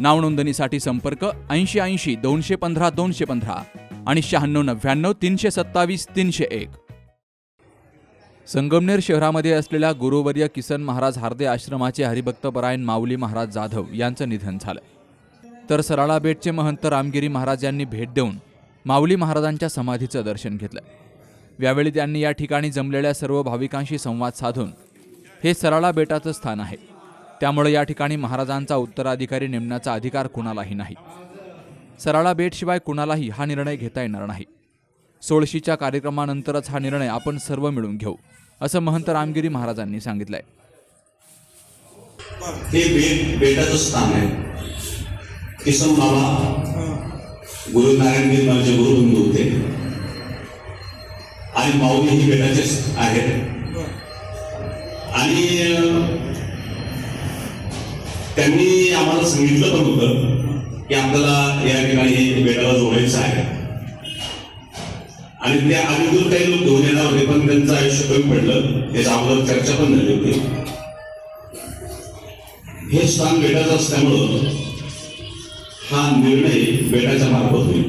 नावनोंदणीसाठी संपर्क ऐंशी ऐंशी दोनशे पंधरा दोनशे पंधरा आणि शहाण्णव नव्याण्णव तीनशे सत्तावीस तीनशे एक. संगमनेर शहरामध्ये असलेल्या गुरुवर्य किसन महाराज हार्दे आश्रमाचे हरिभक्तपरायण माऊली महाराज जाधव यांचं निधन झालं. तर सराळा बेटचे महंत रामगिरी महाराज यांनी भेट देऊन माऊली महाराजांच्या समाधीचं दर्शन घेतलं. यावेळी त्यांनी या ठिकाणी जमलेल्या सर्व भाविकांशी संवाद साधून हे सराळा बेटाचं स्थान आहे. त्यामुळे या ठिकाणी महाराजांचा उत्तराधिकारी नेमण्याचा अधिकार कुणालाही नाही. सराळा बेटशिवाय कुणालाही हा निर्णय घेता येणार नाही. सोळशीच्या कार्यक्रमानंतरच हा निर्णय आपण सर्व मिळून घेऊ असं महंत रामगिरी महाराजांनी सांगितलंय. हे बेट बेटाचं स्थान आहे. किसन बाबा गुरु नारायण माझे गुरुबंधू होते. आणि माऊली ही बेटाचेच आहेत. आणि त्यांनी आम्हाला सांगितलं पण होतं की आपल्याला या ठिकाणी बेटाला जोडायचं आहे. आणि त्या अगोदर काही लोक घेऊन येणार होते पण त्यांचं आयुष्य कमी पडलं. त्याच्या अगोदर चर्चा पण झाली होती. हे स्थान बेटाचं असल्यामुळं हा निर्णय बेटाच्या मार्फत होईल.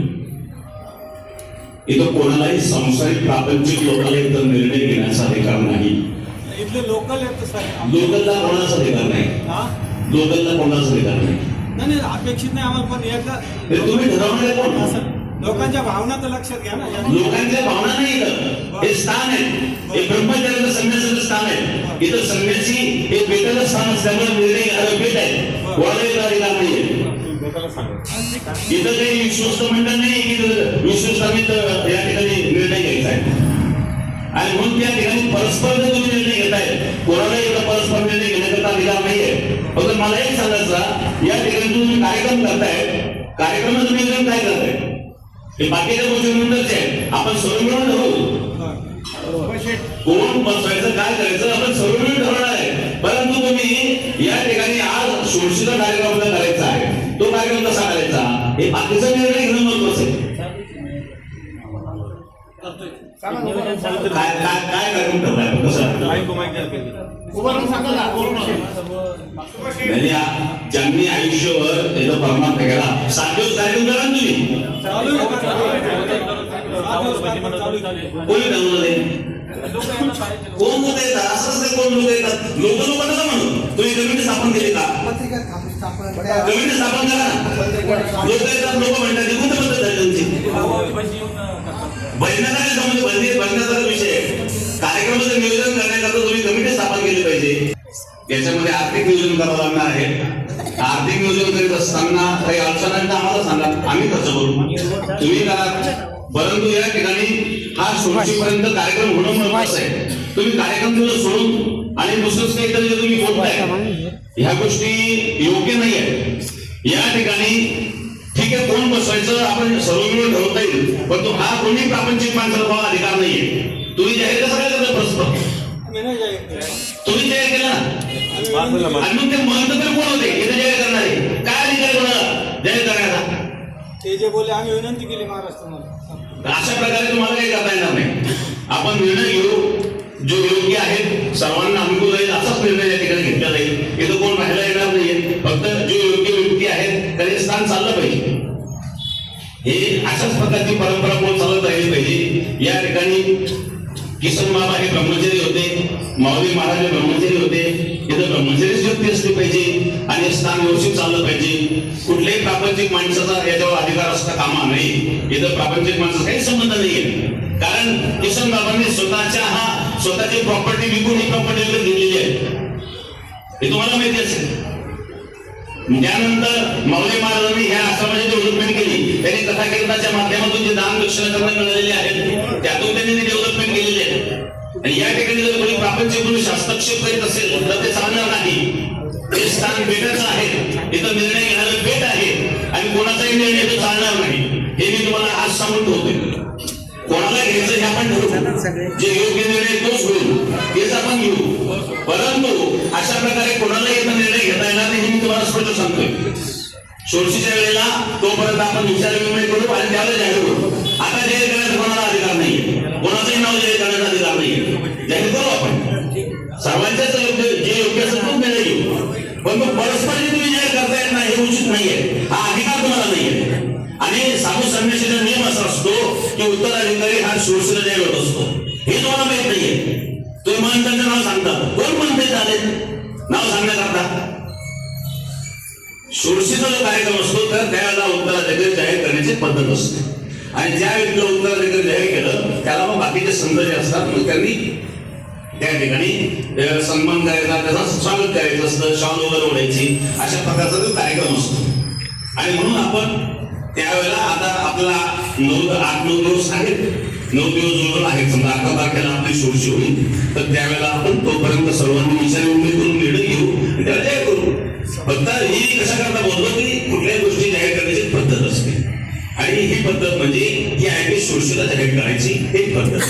इथं कोणालाही संसारिक प्रापंचिक लोकांना इथं निर्णय घेण्याचा अधिकार नाही. लोकलला कोणाचा अधिकार नाही. लोकलला कोणाचा अधिकार नाही. अपेक्षित नाही आम्हाला पण एकदा तुम्ही ठरवणारे कोण? लोकांच्या भावना तर लक्षात घ्या ना. लोकांच्या भावना नाही इथं. हे स्थान आहे. हे ब्रह्मचार्याचं संन्यासाचं स्थान आहे. इथं संन्यासी हे बेटाचं स्थान असल्यामुळे निर्णय घ्यायला बेट आहे. अधिकार नाहीये. इथं काही विश्वस्त मंडळ नाही की विश्वस्तांनी या ठिकाणी निर्णय घ्यायचा आहे. आणि म्हणून त्या ठिकाणी परस्पर जर तुम्ही निर्णय घेताय कोणाला एवढा परस्पर निर्णय घेण्याकरता अधिकार नाहीये. फक्त मला एक सांगायचा या ठिकाणी तुम्ही कार्यक्रम करताय कार्यक्रमाचं तुम्ही काय करताय? हे बाकीच्या गोष्टी नंतरचे आहे. आपण सर्व मिळून ठरवू कोण बसवायचं काय करायचं आपण सर्व मिळून ठरवणार आहे. परंतु तुम्ही या ठिकाणी आज सोळशीचा कार्यक्रम करायचा आहे. तो कार्यक्रम कसा करायचा? हे बाकीचा निर्णय घेणं महत्वाचं आहे. काय काय काय म्हणजे ज्यांनी आयुष्यभर त्याचा परमार्थ केला सात दिवस कार्यक्रम करा ना तुम्ही. कोणी ठरवलं ते कोण लोक येतात असंच नाही कोण लोक येतात लोक लोक नका म्हणू. तुम्ही कमिटी स्थापन केली का? कमिटी स्थापन करा. ना लोक येतात लोक म्हणतात ही कोणत्या पद्धत आहे त्यांची बंधनाचा बंदी विषय कार्यक्रमाचं नियोजन करण्याकरता तुम्ही कमिटी स्थापन केली पाहिजे. याच्यामध्ये आर्थिक नियोजन करावं लागणार आहे. आर्थिक नियोजन करीत असताना काही अडचणांना आम्हाला सांगा. आम्ही खर्च करू. तुम्ही करा. परंतु या ठिकाणी हा सोळशीपर्यंत कार्यक्रम होणं महत्वाचं आहे. तुम्ही कार्यक्रम दिवस सोडून आणि दुसरंच काहीतरी जे तुम्ही बोलताय ह्या गोष्टी योग्य नाही आहेत या ठिकाणी ठीक आहे कोण बसवायचं आपण सर्व मिळून ठरवता येईल. परंतु हा कोणी प्रापंचिक माणसाला भाव अधिकार नाहीये. तुम्ही जाहीर कसं काय करता केलं. तुम्ही जाहीर केलं? आणि मग ते महंत तरी कोण होते? इथे जाहीर करणारे. काय अधिकार कोणाला जाहीर करण्याचा. ते जे बोलले आम्ही विनंती केली महाराष्ट्राला अशा प्रकारे तुम्हाला काही करता येणार नाही. आपण निर्णय घेऊ. जो योग्य आहे सर्वांना अनुकूल आहे असाच निर्णय या ठिकाणी घेतला जाईल. इथं कोण राहायला येणार नाहीये. फक्त जो योग्य व्यक्ती आहेत त्याने स्थान चाललं हे अशाच प्रकारची परंपरा कोण चालत राहिली पाहिजे. या ठिकाणी किसन बाबा हे ब्रह्मचारी होते माऊली महाराज हे ब्रह्मचारी होते. इथं ब्रह्मचारीच व्यक्ती असली पाहिजे आणि स्थान व्यवस्थित चाललं पाहिजे. कुठल्याही प्रापंचिक माणसाचा याच्यावर अधिकार असता कामा नाही इथं प्रापंचिक माणसाचा काही संबंध नाहीये. कारण किसन बाबांनी स्वतःच्या हा स्वतःची प्रॉपर्टी विकून ही प्रॉपर्टी विकत घेतलेली आहे. हे तुम्हाला माहिती असेल. त्यानंतर माऊली महाराज कथा माध्यमातून जे दान दक्षिणा त्यांना मिळालेले आहेत त्यातून त्यांनी डेव्हलपमेंट केलेली आहे आणि या ठिकाणी जर कोणी प्रापंचिक म्हणून हस्तक्षेप करीत असेल तर ते चालणार नाही. हे स्थान भेटायचं आहे इथं निर्णय घेणारं भेट आहे आणि कोणाचाही निर्णय तो चालणार नाही. हे मी तुम्हाला आज सांगून ठेवतोय. कोणाला घ्यायचं हे आपण ठरवू. जे योग्य निर्णय तोच घेऊ तेच आपण घेऊ. परंतु अशा प्रकारे कोणाला इथं निर्णय घेता येणार नाही हे मी तुम्हाला स्पष्ट सांगतोय. सोडशीच्या वेळेला तोपर्यंत आपण विचार विनिमय करू आणि त्याला जाहीर करू. आता जाहीर करण्याचा कोणाला अधिकार नाहीये. कोणाचंही नाव जाहीर करण्याचा अधिकार नाही जाहीर करू आपण. सर्वांच्याच योग्य जे योग्य असेल तो निर्णय घेऊ. पण मग परस्पर जे तुम्ही जाहीर करता येत नाही हे उचित नाहीये. हा अधिकार तुम्हाला नाहीये. आणि सामू संघर्षाचा नियम असा असतो की उत्तराधिकारी हा सोडशीला जाहीर होत असतो. हे तुम्हाला माहीत नाहीये. तुम्ही महंतांचं नाव सांगता. कोण म्हणते चालेल नाव सांगण्याकरता. सोडशीचा जो कार्यक्रम असतो तर त्यावेळेला उत्तराधिकारी जाहीर करण्याची पद्धत असते. आणि ज्या व्यक्तीला उत्तराधिकारी जाहीर केलं त्याला मग बाकीचे संघ जे असतात मग त्यांनी त्या ठिकाणी सन्मान करायचा त्याचा स्वागत करायचं असतं शॉल वगैरे ओढायची अशा प्रकारचा तो कार्यक्रम असतो. आणि म्हणून आपण त्यावेळेला आता आपला नऊ आठ नऊ दिवस आहेत. नऊ दिवस जोडून आहेत. समजा अकरा तारखेला आपली सोडशी होईल. तर त्यावेळेला आपण तोपर्यंत सर्वांनी विचार करून निर्णय घेऊ. आणि त्याला करू. फक्त ही कशाकरता बोलतो की कुठल्याही गोष्टी जाहीर करण्याची पद्धत असते आणि ही पद्धत म्हणजे ही आहे की जाहीर करायची एक पद्धत.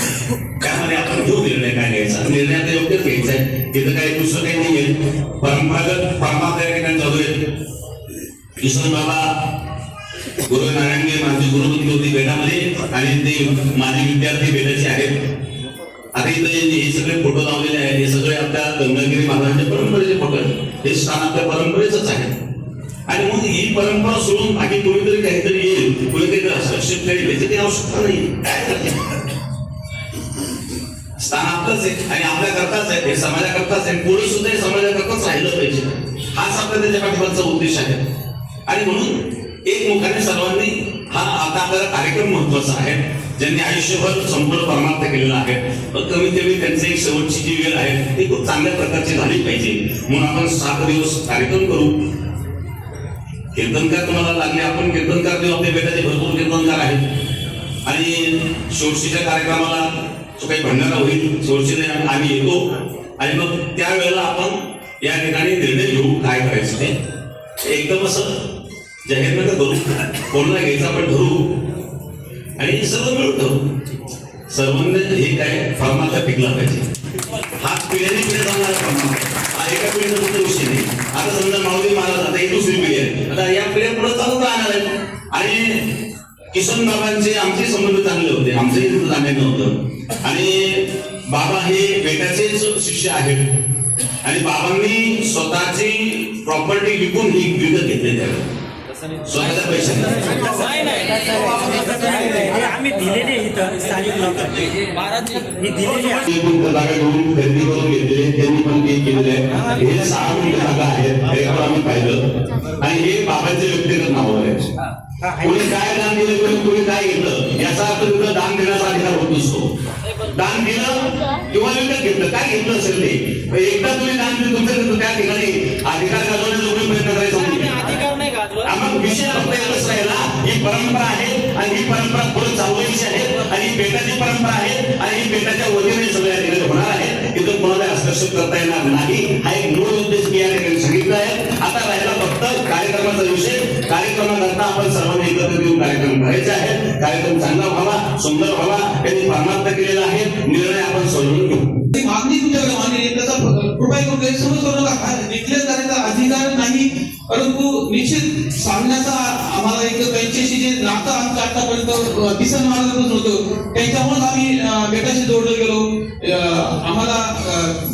त्यामध्ये आपण जो निर्णय काय घ्यायचा निर्णय आता योग्य घ्यायचा आहे. तिथं काही दुसरं काही नाहीये. परंपरागत परमार्थ या ठिकाणी चालू दुसरं किसन बाबा गुरु नारायणगे माझी गुरुपती होती बेटामध्ये आणि ते माझे विद्यार्थी बेटाचे आहेत. आता इथं हे सगळे फोटो लावलेले आहेत. हे सगळे आपल्या गंगागिरी महाराजांच्या परंपरेचे फोटो आहेत. हे स्थान आपल्या परंपरेचंच आहे. आणि मग ही परंपरा सोडून बाकी कोणीतरी काहीतरी येईल कोणीतरी हस्तक्षेप करेल याची काही आवश्यकता नाही. काय स्थान आपलंच आहे आणि आपल्या करताच आहे हे समाजाकरताच आहे. पुढे सुद्धा हे समाजाकरताच राहिलं पाहिजे. हाच आपला त्याच्या पाठिंबाचा उद्देश आहे. आणि म्हणून एक मुखाने सर्वांनी हा आता आपल्याला कार्यक्रम महत्त्वाचा आहे. ज्यांनी आयुष्यभर संपूर्ण परमार्थ केलेला आहे. पण कमीत कमी त्यांचे एक शेवटची जी वेळ आहे ती खूप चांगल्या प्रकारची झाली पाहिजे. म्हणून आपण सात दिवस कार्यक्रम करू. कीर्तनकार तुम्हाला लागले आपण कीर्तनकार देऊ आपल्या बेटाचे भरपूर कीर्तनकार आहेत. आणि शेवटशीच्या कार्यक्रमाला जो काही भंडारा होईल शेवटशीने आम्ही येतो. आणि मग त्यावेळेला आपण या ठिकाणी निर्णय घेऊ काय करायचं ते. एकदम असं जाहीर नका करू. कोणाला घ्यायचं आपण ठरवू आणि सर्व मिळतो सर्वांना हे काय फॉर्माचा पिकला पाहिजे. हा पिढ्याने पिढ्या जाणारा फॉर्मात हा एका पिढीचा फक्त विषय नाही. आता समजा माऊली महाराज आता ही दुसरी पिढी आहे. आता या पिढ्या पुढे चालत राहणार आहेत आणि किशन बाबांचे आमचे संबंध चांगले होते. आमचंही तिथं नव्हतं. आणि बाबा हे बेटाचेच शिष्य आहेत. आणि बाबांनी स्वतःची प्रॉपर्टी विकून ही विकत घेतली त्यावेळेस आम्ही दिलेले इथं स्थानिक मी दिलेले आहे. खरेदी करून घेतलेले त्यांनी पण ते केलेले हे सहा जागा आहेत आम्ही पाहिलं आणि हे व्यक्तिगत नावावर आहे कोणी काय दान दिलं कोणी कोणी काय घेतलं याचा अर्थ दान देण्याचा अधिकार होत नसतो दान दिलं किंवा विकत घेतलं काय घेतलं असेल ते एकदा तुम्ही दान दिलं तुमच्या त्या ठिकाणी अधिकार गाजवण्याचा प्रयत्न करायचा नाही नाही गाजवत विषय फक्त राहिला ही परंपरा आहे आणि ही परंपरा पुढे चालवायची आहे. आणि ही बेटाची परंपरा आहे आणि ही बेटाच्या वतीने सगळ्या ठिकाणी होणार आहे. तिथं कोणाला हस्तक्षेप करता येणार नाही हा एक मूळ उद्देश मी या ठिकाणी सांगितला आहे. आता राहिला फक्त कार्यक्रमाचा विषय. कार्यक्रमाकरता आपण सर्वांनी एकत्र येऊन कार्यक्रम करायचे आहे कार्यक्रम चांगला व्हावा सुंदर व्हावा यांनी परमार्थ केलेला आहे. निर्णय आपण सोडवून घेऊ. मागणी तुमच्याकडे मान्य कृपया करून निश्चित सांगण्याचा आम्हाला एक त्यांच्याशी जे नातं आमचं आतापर्यंत किसन महाराजांपासून होतं त्यांच्यामुळेच आम्ही बेटाशी जोडलं गेलो. आम्हाला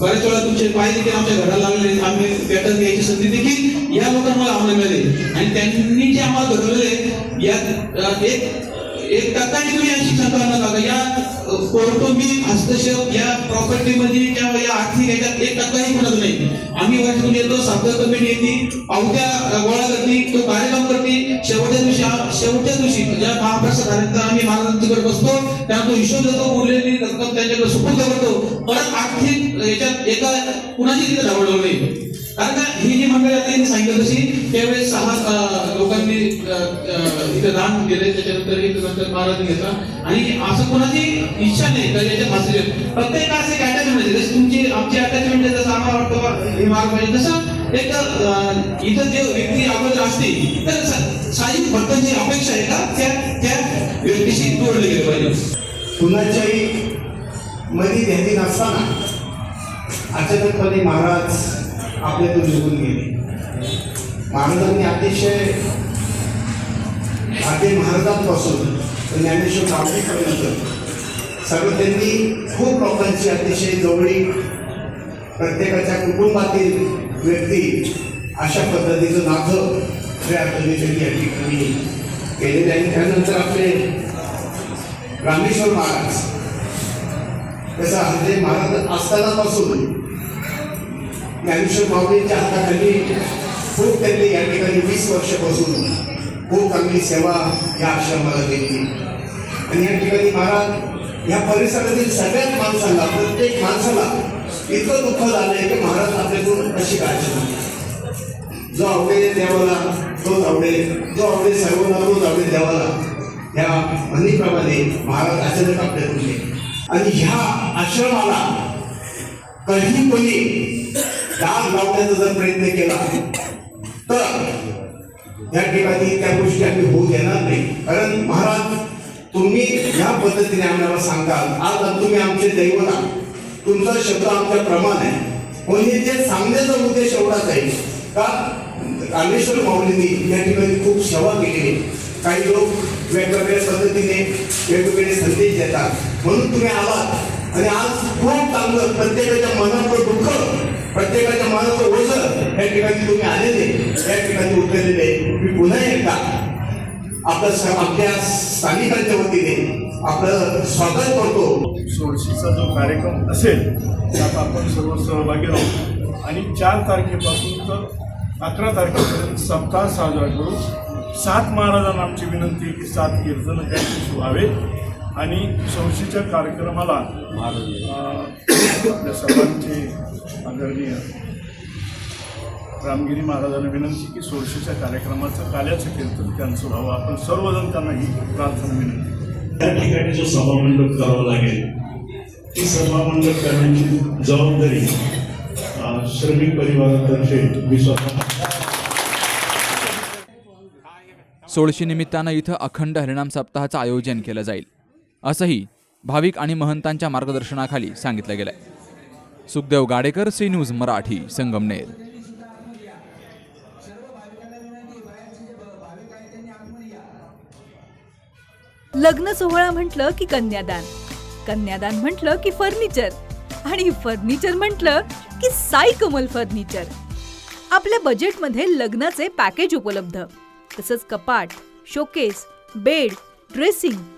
बऱ्याच वेळा तुमचे पाय देखील आमच्या घराला लागले. आम्ही बेटात घ्यायची संधी देखील या लोकांना आम्हाला मिळाली. आणि त्यांनी जे आम्हाला घडवलेले यात एक एक टक्काने तुम्ही अशी शंका नका या कौटुंबिक हस्तक्षेप या प्रॉपर्टीमध्ये किंवा या आर्थिक याच्यात एक टक्काही कोणाचं नाही. आम्ही वाटून येतो साखर कमिटी येते पावत्या गोळा करते तो कार्यक्रम करते. शेवटच्या दिवशी शेवटच्या दिवशी ज्या महाप्रसाद झाल्यानंतर आम्ही महाराजांच्याकडे बसतो त्यांना तो हिशोब देतो उरलेली रक्कम त्यांच्याकडे सुपूर्द करतो. परत आर्थिक याच्यात एका कुणाची तिथे ढवळवलं नाही कारण का ही जी मंडळी आता यांनी सांगितलं तशी त्यावेळेस सहा लोकांनी इथं दान केले त्याच्यानंतर एक नंतर महाराज घेतला. आणि असं कोणाची इच्छा नाही का याच्या भाषेचे प्रत्येक असं एक अटॅचमेंट आहे जसं तुमची आमची अटॅचमेंट आहे जसं आम्हाला वाटतं बा, हे मार्ग पाहिजे. तसं एक इथं जे व्यक्ती अगोदर असते तर सा- भक्तांची अपेक्षा आहे का? त्या त्या व्यक्तीशी जोडले गेले पाहिजे. कुणाच्याही मध्ये ध्यानी नसताना अचानकपणे महाराज आपल्यातून निघून गेले. महाराजांनी अतिशय आधी महाराजांपासून ज्ञानेश्वर माऊलीपर्यंत सगळं त्यांनी खूप लोकांची अतिशय जवळीक प्रत्येकाच्या कुटुंबातील व्यक्ती अशा पद्धतीचं नातं या पद्धतीने या ठिकाणी केलेले आहे. त्यानंतर आपले रामेश्वर महाराज. त्याचा हृदय महाराज असतानापासून ज्ञानेश्वर माऊलींच्या हाताखाली खूप त्यांनी या ठिकाणी वीस वर्षापासून खूप चांगली सेवा या आश्रमाला दिली. आणि या ठिकाणी महाराज या परिसरातील सगळ्याच माणसाला प्रत्येक माणसाला इतकं दुःख झालंय की महाराज आपल्याकडून कशी काळजी जो आवडेल देवाला तोच आवडेल. जो आवडेल सर्वांना तोच आवडेल देवाला. ह्या म्हणीप्रमाणे महाराज अचानक आपल्याकडून आणि ह्या आश्रमाला कधी कोणी काम लावण्याचा जर प्रयत्न केला तर या ठिकाणी त्या गोष्टी आम्ही होऊ देणार नाही. कारण महाराज तुम्ही ह्या पद्धतीने आम्हाला सांगाल. आज तुम्ही आमचे दैवत आहात. तुमचा शब्द आमच्या प्रमाण आहे. म्हणजे जे सांगण्याचा उद्देश एवढाच आहे का? रामेश्वर माऊलींनी या ठिकाणी खूप सेवा केलेली काही लोक वेगवेगळ्या पद्धतीने वेगवेगळे संदेश देतात. म्हणून तुम्ही आलात. आणि आज खूप चांगलं प्रत्येकाच्या मनात प्रत्येकाच्या मनाचं ओझं या ठिकाणी तुम्ही आलेले. या ठिकाणी उतरलेले. मी पुन्हा एकदा आपलं आपल्या स्थानिकांच्या वतीने आपलं स्वागत करतो. सोळशीचा जो कार्यक्रम असेल त्यात आपण सर्व सहभागी राहू. आणि चार तारखेपासून तर अकरा तारखेपर्यंत सप्ताह साजरा करू सात महाराजांना आमची विनंती आहे की सात कीर्तन त्या दिवशी आणि सोळशीच्या कार्यक्रमाला आपल्या सर्वांचे आदरणीय रामगिरी महाराजांना विनंती की सोळशीच्या कार्यक्रमाचं काल्याचं कीर्तन त्यांचं व्हावं. आपण सर्वजण त्यांना ही प्रार्थना विनंती करू. त्या ठिकाणी जो सभामंडप करावा लागेल ती सभामंडप करण्याची जबाबदारी श्रमिक परिवारातर्फे मी स्वतः सोळशी निमित्तानं इथं अखंड हरिणाम सप्ताहाचं आयोजन केलं जाईल. असंही भाविक आणि महंतांच्या मार्गदर्शनाखाली सांगितलं गेलंय. Sukhdev Gadekar C news Marathi Sangamner. लग्न सोहळा म्हटलं की कन्यादान कन्यादान म्हटलं की फर्निचर आणि फर्निचर म्हटलं की साई कमल फर्निचर. आपल्या बजेटमध्ये लग्नाचे पॅकेज उपलब्ध तसंच कपाट showcase bed dressing